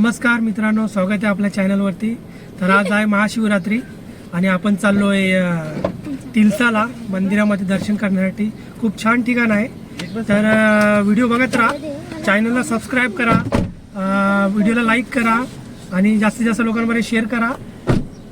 नमस्कार मित्रांनो स्वागत आहे आपल्या चॅनलवरती. तर आज आहे महाशिवरात्री आणि आपण चाललो आहे तिलसाला मंदिरामध्ये दर्शन करण्यासाठी. खूप छान ठिकाण आहे. तर व्हिडिओ बघत राहा. चॅनलला सबस्क्राईब करा. व्हिडिओला लाईक करा आणि जास्तीत जास्त लोकांमध्ये शेअर करा.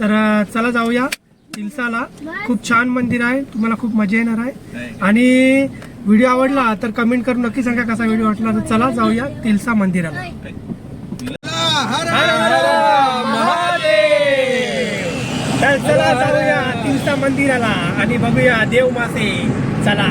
तर चला जाऊया तिलसाला. खूप छान मंदिर आहे. तुम्हाला खूप मजा येणार आहे. आणि व्हिडिओ आवडला तर कमेंट करून नक्की सांगा कसा व्हिडिओ वाटला. तर चला जाऊया तिलसा मंदिराला. तर चला जाऊया तिलसा मंदिराला आणि बघूया देव मासे चला.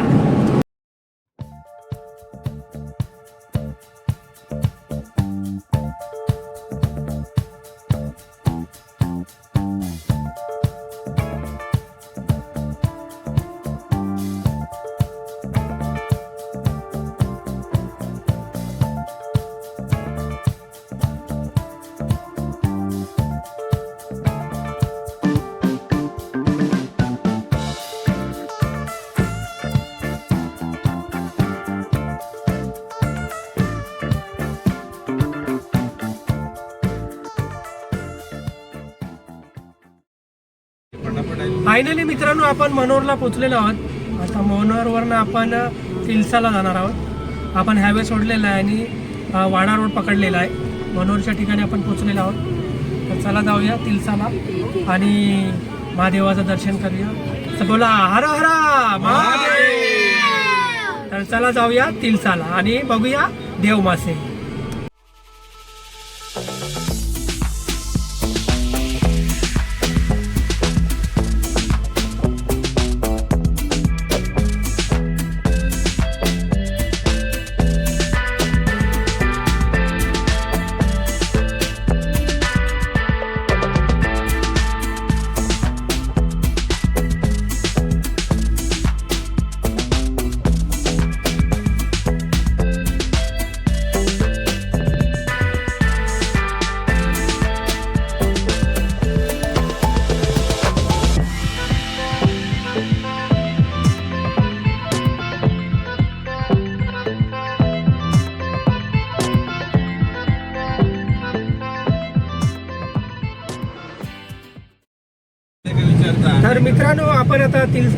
फायनली मित्रांनो आपण मनोरला पोहोचलेलो आहोत. आता मनोरवरनं आपण तिलसाला जाणार आहोत. आपण हायवे सोडलेला आहे आणि वाडा रोड पकडलेला आहे. मनोरच्या ठिकाणी आपण पोहोचलेलो आहोत. तर चला जाऊया तिलसाला आणि महादेवाचं दर्शन करूया. तर बोला हर हरा महादेव! तर चला जाऊया तिलसाला आणि बघूया देव आपण आता तिल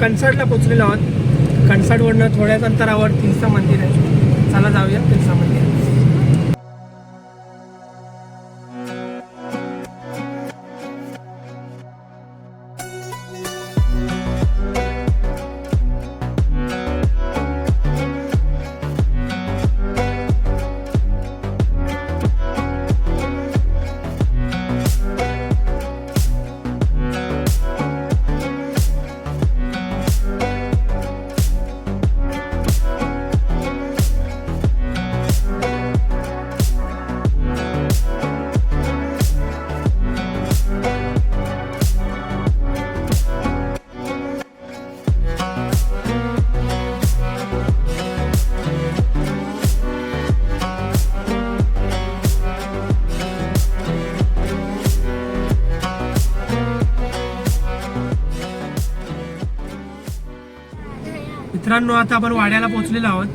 कणसाडला पोचलेलो आहोत. कनसाडवरनं थोड्याच अंतरावर तिलसा मंदिर आहे. चला जाऊया तिलसा मंदिर. मित्रांनो आता आपण वाड्याला पोहोचलेलो आहोत.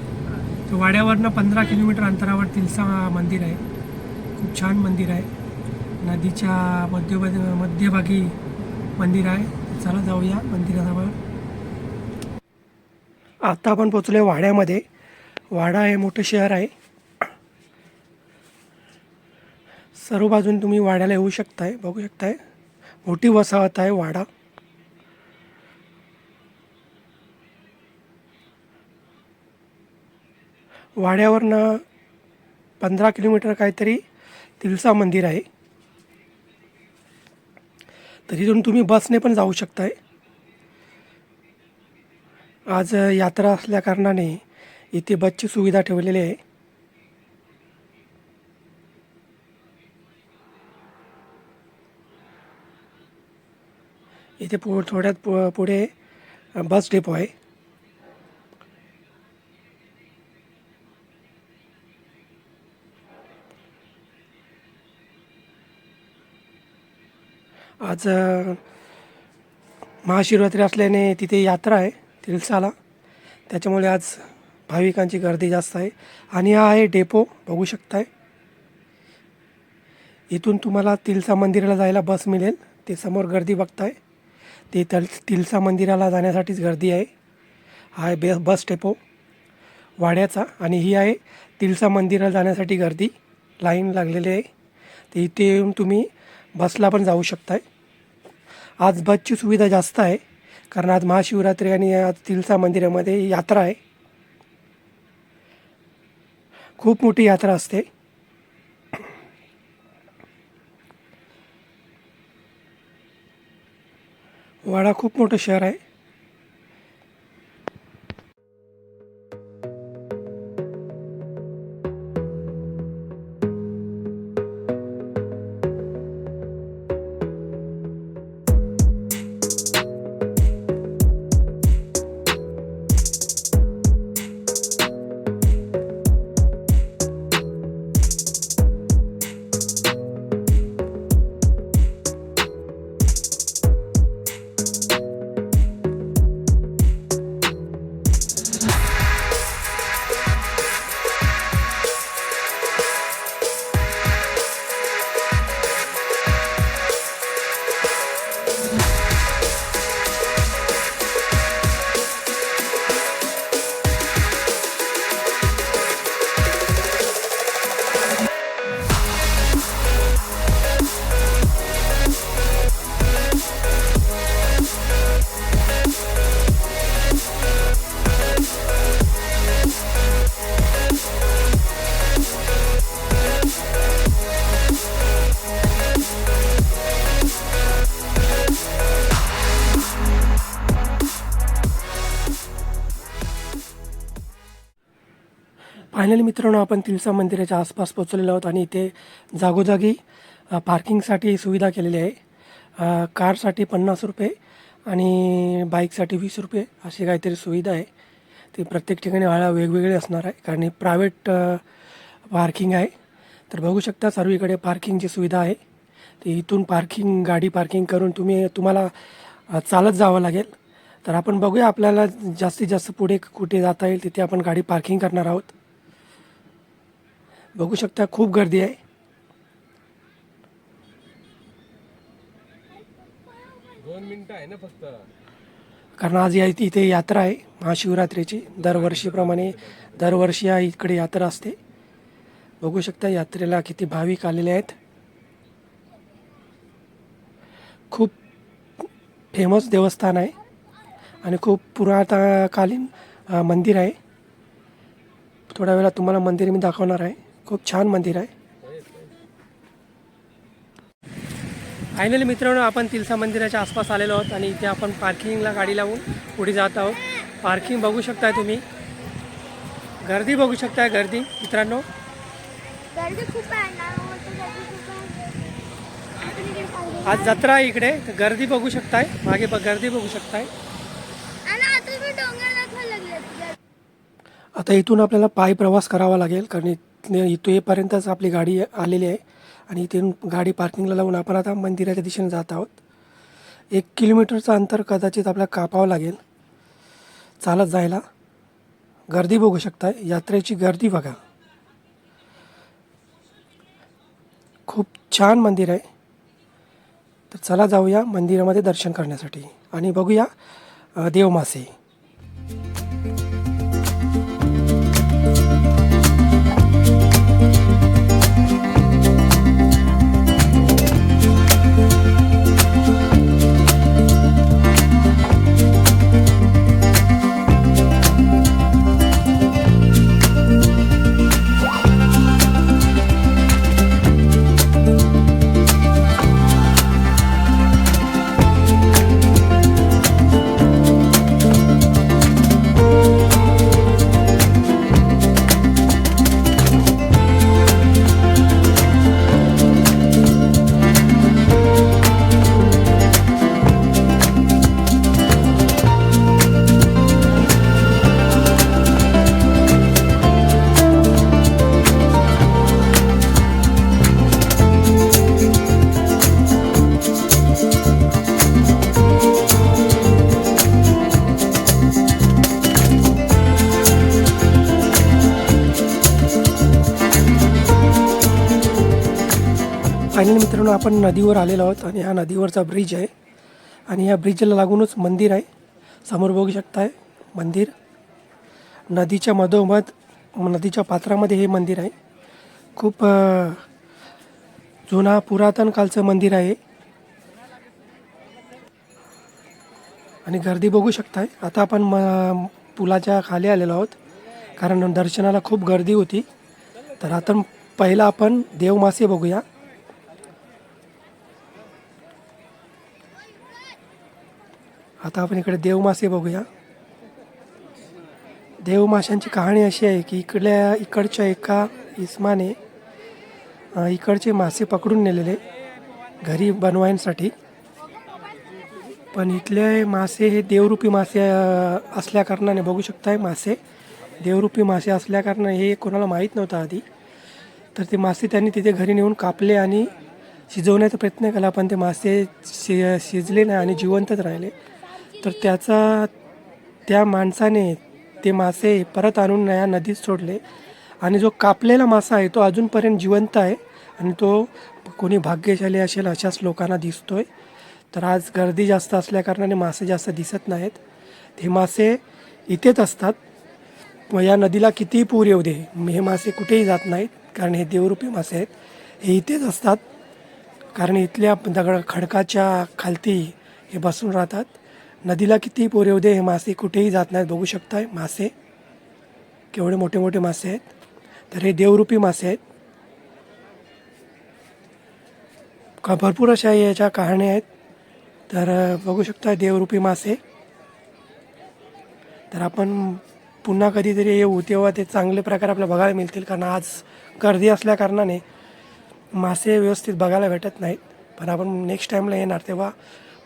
तर वाड्यावरनं पंधरा किलोमीटर अंतरावर तिलसा मंदिर आहे. खूप छान मंदिर आहे. नदीच्या मध्य मध्यभागी मंदिर आहे. चला जाऊया मंदिराजवळ आता आपण पोचलो वाड्यामध्ये. वाडा हे मोठं शहर आहे. सर्व बाजून तुम्ही वाड्याला येऊ शकताय बघू शकताय. मोठी वसाहत आहे वाडा. वाड्यावरनं पंधरा किलोमीटर काहीतरी तिलसा मंदिर आहे. तर इथून तुम्ही बसने पण जाऊ शकताय. आज यात्रा असल्या कारणाने इथे बसची सुविधा ठेवलेली आहे. इथे पु थोड्यात पु पुढे बस डेपो आहे. आज महाशिवरात्री असल्याने तिथे यात्रा आहे तिलसाला. त्याच्यामुळे आज भाविकांची गर्दी जास्त आहे. आणि हा आहे डेपो बघू शकताय. इथून तुम्हाला तिलसा मंदिराला जायला बस मिळेल. ते समोर गर्दी बघताय. ते तल तिलसा मंदिराला जाण्यासाठीच गर्दी आहे. हा आहे बे बस डेपो. वाड्याचा आणि ही आहे तिलसा मंदिराला जाण्यासाठी गर्दी. लाईन लागलेली आहे. तर इथे येऊन तुम्ही बसला पण जाऊ शकताय. आज बसची सुविधा जास्त आहे. कारण आज महाशिवरात्री आणि आज तिलसा मंदिरामध्ये यात्रा आहे. खूप मोठी यात्रा असते. वाडा खूप मोठं शहर आहे. फायनली मित्रांनो आपण तिलसा मंदिराच्या आसपास पोचलेलो आहोत आणि इथे जागोजागी पार्किंगसाठी सुविधा केलेली आहे. कारसाठी पन्नास रुपये आणि बाईकसाठी वीस रुपये अशी काहीतरी सुविधा आहे. ती प्रत्येक ठिकाणी भाडा वेगवेगळे असणार आहे कारण ही प्रायव्हेट पार्किंग आहे. तर बघू शकता सर्वीकडे पार्किंगची सुविधा आहे. ती इथून पार्किंग गाडी पार्किंग करून तुम्ही तुम्हाला चालत जावं लागेल. तर आपण बघूया आपल्याला जास्तीत जास्त पुढे कुठे जाता येईल तिथे आपण गाडी पार्किंग करणार आहोत. बघू शकता खूप गर्दी आहे. दोन मिनिटं आहे ना फक्त. कारण आज या इथे यात्रा आहे महाशिवरात्रीची. दरवर्षीप्रमाणे दरवर्षी या इकडे यात्रा असते. बघू शकता यात्रेला किती भाविक आलेले आहेत. खूप फेमस देवस्थान आहे आणि खूप पुरातकालीन मंदिर आहे. थोड्या वेळात तुम्हाला मंदिर मी दाखवणार आहे. खूप छान मंदिर आहे. फायनली मित्रांनो आपण तिलसा मंदिराच्या आसपास आलेलो आहोत आणि इथे आपण पार्किंगला गाडी लावून पुढे जात आहोत. पार्किंग बघू शकताय तुम्ही. गर्दी बघू शकताय गर्दी. मित्रांनो गर्दी खूप आहे ना मोठी गर्दी खूप आहे. आपण इकडे पाहिजे. आज जत्रा आहे इकडे तर गर्दी बघू शकताय. मागे गर्दी बघू शकताय. आता इथून आपल्याला पायी प्रवास करावा लागेल कारण इथं येपर्यंतच आपली गाडी आलेली आहे. आणि इथून गाडी पार्किंगला लावून आपण आता मंदिराच्या दिशेने जात आहोत. एक किलोमीटरचं अंतर कदाचित आपल्याला कापावं लागेल. चालत जायला. गर्दी बघू शकताय. यात्रेची गर्दी बघा. खूप छान मंदिर आहे. तर चला जाऊया मंदिरामध्ये दर्शन करण्यासाठी. आणि बघूया देवमासे. फायनल मित्रांनो आपण नदीवर आलेलो आहोत आणि हा नदीवरचा ब्रिज आहे. आणि या ब्रिजला लागूनच मंदिर आहे. समोर बघू शकताय मंदिर. नदीच्या मधोमध नदीच्या पात्रामध्ये हे मंदिर आहे. खूप जुना पुरातन कालचं मंदिर आहे. आणि गर्दी बघू शकताय. आता आपण म पुलाच्या खाली आलेलो आहोत. कारण दर्शनाला खूप गर्दी होती. तर आता पहिला आपण देवमासे बघूया. आता आपण इकडे देवमासे बघूया. देवमाशांची कहाणी अशी आहे की इकडल्या इकडच्या एका इस्माने इकडचे मासे पकडून नेलेले घरी बनवायसाठी. पण इथले मासे हे देवरूपी मासे असल्याकारणाने बघू शकताय मासे. देवरूपी मासे असल्याकारणाने हे कोणाला माहीत नव्हतं आधी. तर ते मासे त्यांनी तिथे घरी नेऊन कापले आणि शिजवण्याचा प्रयत्न केला पण ते मासे शि शिजले नाही आणि जिवंतच राहिले. तर त्याचा त्या माणसाने ते मासे परत आणून या नदीत सोडले. आणि जो कापलेला मासा आहे तो अजूनपर्यंत जिवंत आहे आणि तो कोणी भाग्यशाली असेल अशाच लोकांना आहे तर आज गर्दी जास्त असल्याकारणाने मासे जास्त दिसत नाहीत. हे मासे इथेच असतात. व या नदीला कितीही पूर येऊ दे हे मासे कुठेही जात नाहीत कारण हे देवरूपी मासे आहेत. हे इथेच असतात. कारण इथल्या दगड खडकाच्या खालती हे बसून राहतात. नदीला कितीही पोरे येऊ दे हे मासे कुठेही जात नाहीत बघू शकताय. मासे. केवढे मोठे मोठे मासे आहेत. तर हे देवरूपी मासे आहेत. का भरपूर अशा याच्या कहाण्या आहेत. तर बघू शकता देवरूपी मासे. तर आपण पुन्हा कधीतरी येऊ तेव्हा ते चांगले प्रकार आपल्याला बघायला मिळतील. कारण आज गर्दी असल्या कारणाने मासे व्यवस्थित बघायला भेटत नाहीत. पण आपण नेक्स्ट टाईमला येणार तेव्हा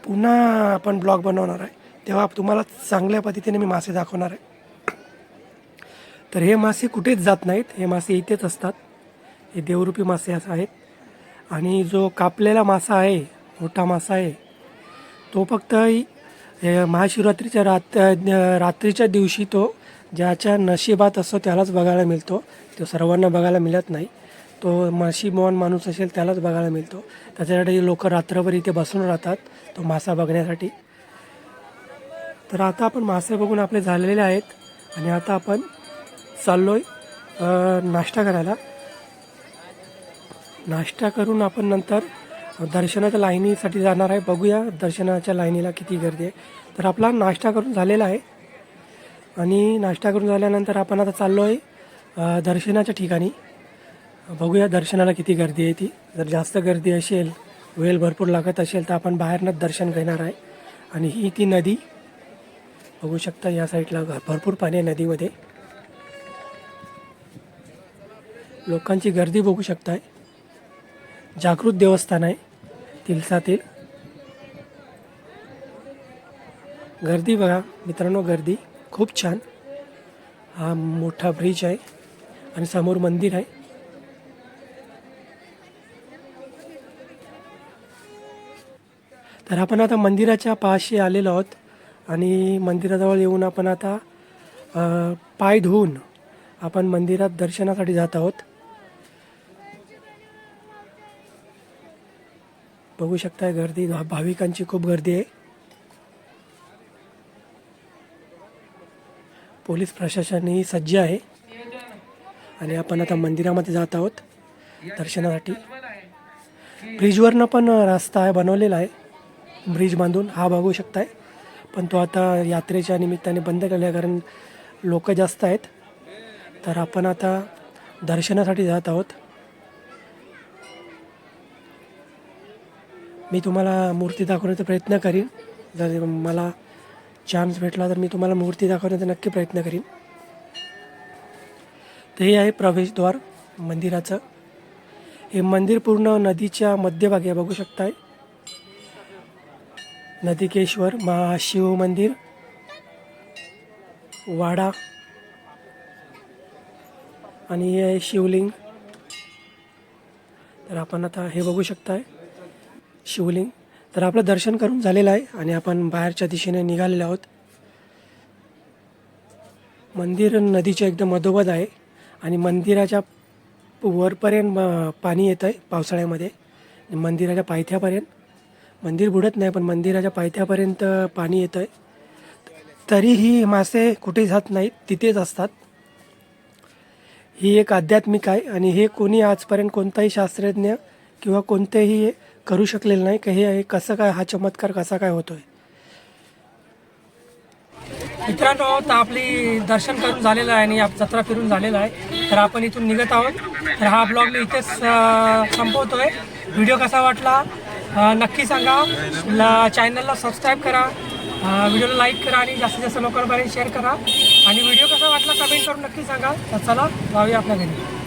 पुन्हा आपण ब्लॉग बनवणार आहे. तेव्हा तुम्हाला चांगल्या पद्धतीने मी मासे दाखवणार आहे. तर हे मासे कुठेच जात नाहीत. हे मासे इथेच असतात. हे देवरूपी मासे असं आहेत. आणि जो कापलेला मासा आहे मोठा मासा आहे तो फक्त महाशिवरात्रीच्या रात रात्रीच्या दिवशी तो ज्याच्या नशिबात असतो त्यालाच बघायला मिळतो. तो सर्वांना बघायला मिळत नाही. तो नशीबवान माणूस असेल त्यालाच बघायला मिळतो. त्याच्यासाठी लोक रात्रभर इथे बसून राहतात तो मासा बघण्यासाठी. तर आता आपण मासे बघून आपले झालेले आहेत आणि आता आपण चाललो आहे नाश्ता करायला. नाश्ता करून आपण नंतर दर्शनाच्या लाईनीसाठी जाणार आहे. बघूया दर्शनाच्या लाईनीला किती गर्दी आहे. तर आपला नाश्ता करून झालेला आहे. आणि नाश्ता करून झाल्यानंतर आपण आता चाललो आहे दर्शनाच्या ठिकाणी. बघूया दर्शनाला किती गर्दी आहे ती. जर जास्त गर्दी असेल वेळ भरपूर लागत असेल तर आपण बाहेरनंच दर्शन घेणार आहे. आणि ही ती नदी बघू शकता या साईडला भरपूर पाणी आहे नदीमध्ये. लोकांची गर्दी बघू शकताय. जागृत देवस्थान आहे तिलसातील. गर्दी बघा मित्रांनो गर्दी खूप छान. हा मोठा ब्रिज आहे आणि समोर मंदिर आहे. तर आपण आता मंदिराच्या पाशी आलेलो आहोत आणि मंदिराजवळ येऊन आपण आता पाय धुवून आपण मंदिरात दर्शनासाठी जात आहोत. बघू शकताय गर्दी भा- भाविकांची खूप गर्दी आहे. पोलीस प्रशासनही सज्ज आहे. आणि आपण आता मंदिरामध्ये जात आहोत दर्शनासाठी. ब्रिजवरनं पण रस्ता आहे बनवलेला आहे. ब्रिज बांधून हा बघू शकताय. पण तो आता यात्रेच्या निमित्ताने बंद केला कारण लोक जास्त आहेत. तर आपण आता दर्शनासाठी जात आहोत. मी तुम्हाला मूर्ती दाखवण्याचा प्रयत्न करीन. जर मला चान्स भेटला तर मी तुम्हाला मूर्ती दाखवण्याचा नक्की प्रयत्न करीन. तर हे आहे प्रवेशद्वार मंदिराचं. हे मंदिर पूर्ण नदीच्या मध्यभागी बघू शकताय. नदिकेश्वर महाशिव मंदिर वाडा आणि हे आहे शिवलिंग. तर आपण आता हे बघू शकताय शिवलिंग. तर आपलं दर्शन करून झालेलं आहे आणि आपण बाहेरच्या दिशेने निघालेलो आहोत. मंदिर नदीच्या एकदम मधोमध आहे आणि मंदिराच्या वरपर्यंत पाणी येतं आहे पावसाळ्यामध्ये मंदिराच्या पायथ्यापर्यंत मंदिर बुडत नाही पण मंदिराच्या पायथ्यापर्यंत पाणी येतं आहे तरीही मासे कुठे जात नाहीत तिथेच असतात. ही एक आध्यात्मिक आहे आणि हे कोणी आजपर्यंत कोणताही शास्त्रज्ञ किंवा कोणतेही करू शकलेलं नाही की हे कसं काय हा चमत्कार कसा काय होतोय. मित्रांनो तर आपली दर्शन करून झालेलं आहे आणि जत्रा फिरून झालेला आहे. तर आपण इथून निघत आहोत. तर हा ब्लॉग मी इथेच संपवतोय. व्हिडिओ कसा वाटला? नक्की सांगा. ला चॅनलला सबस्क्राईब करा. व्हिडिओला लाईक करा आणि जास्तीत जास्त लोकांपर्यंत शेअर करा. आणि व्हिडिओ कसा वाटला कमेंट करून नक्की सांगा. तर चला जाऊया आपल्या घरी.